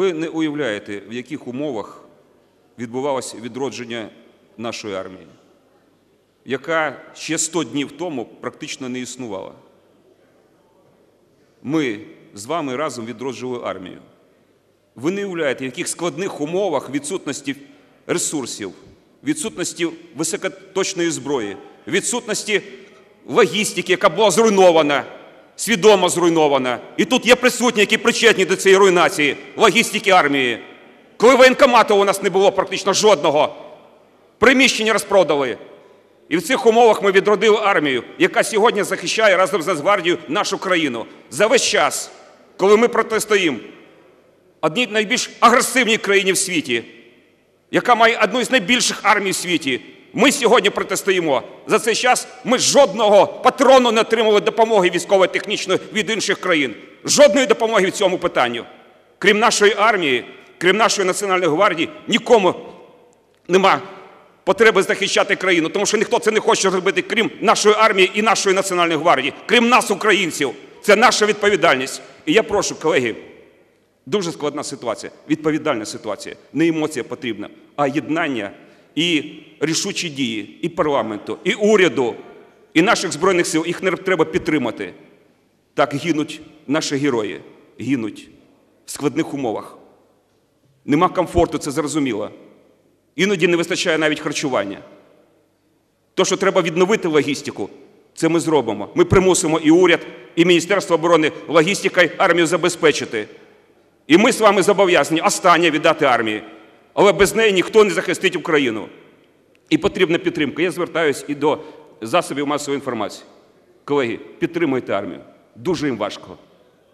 Ви не уявляєте, в яких умовах відбувалося відродження нашої армії, яка ще 100 днів тому практично не існувала. Ми з вами разом відроджували армію. Ви не уявляєте, в яких складних умовах відсутності ресурсів, відсутності високоточної зброї, відсутності логістики, яка була зруйнована, свідомо зруйнована. І тут є присутні, які причетні до цієї руйнації логістики армії. Коли воєнкомату у нас не було практично жодного, приміщення розпродали. І в цих умовах ми відродили армію, яка сьогодні захищає разом з Нацгвардією нашу країну. За весь час, коли ми протистоїмо одній найбільш агресивній країні в світі, яка має одну із найбільших армій в світі. Ми сьогодні протистоїмо. За цей час ми жодного патрону не отримали допомоги військово-технічної від інших країн. Жодної допомоги в цьому питанню. Крім нашої армії, крім нашої Національної гвардії, нікому нема потреби захищати країну, тому що ніхто це не хоче робити, крім нашої армії і нашої Національної гвардії, крім нас, українців. Це наша відповідальність. І я прошу, колеги, Дуже складна ситуація, відповідальна ситуація. Не емоція потрібна, а єднання і рішучі дії і парламенту, і уряду, і наших збройних сил. Їх треба підтримати. Так гинуть наші герої, гинуть в складних умовах. Нема комфорту, це зрозуміло. Іноді не вистачає навіть харчування. То, що треба відновити логістику, це ми зробимо. Ми примусимо і уряд, і Міністерство оборони логістикою армію забезпечити. І ми з вами зобов'язані останнє віддати армії. Але без неї ніхто не захистить Україну. І потрібна підтримка. Я звертаюся і до засобів масової інформації. Колеги, підтримуйте армію. Дуже їм важко.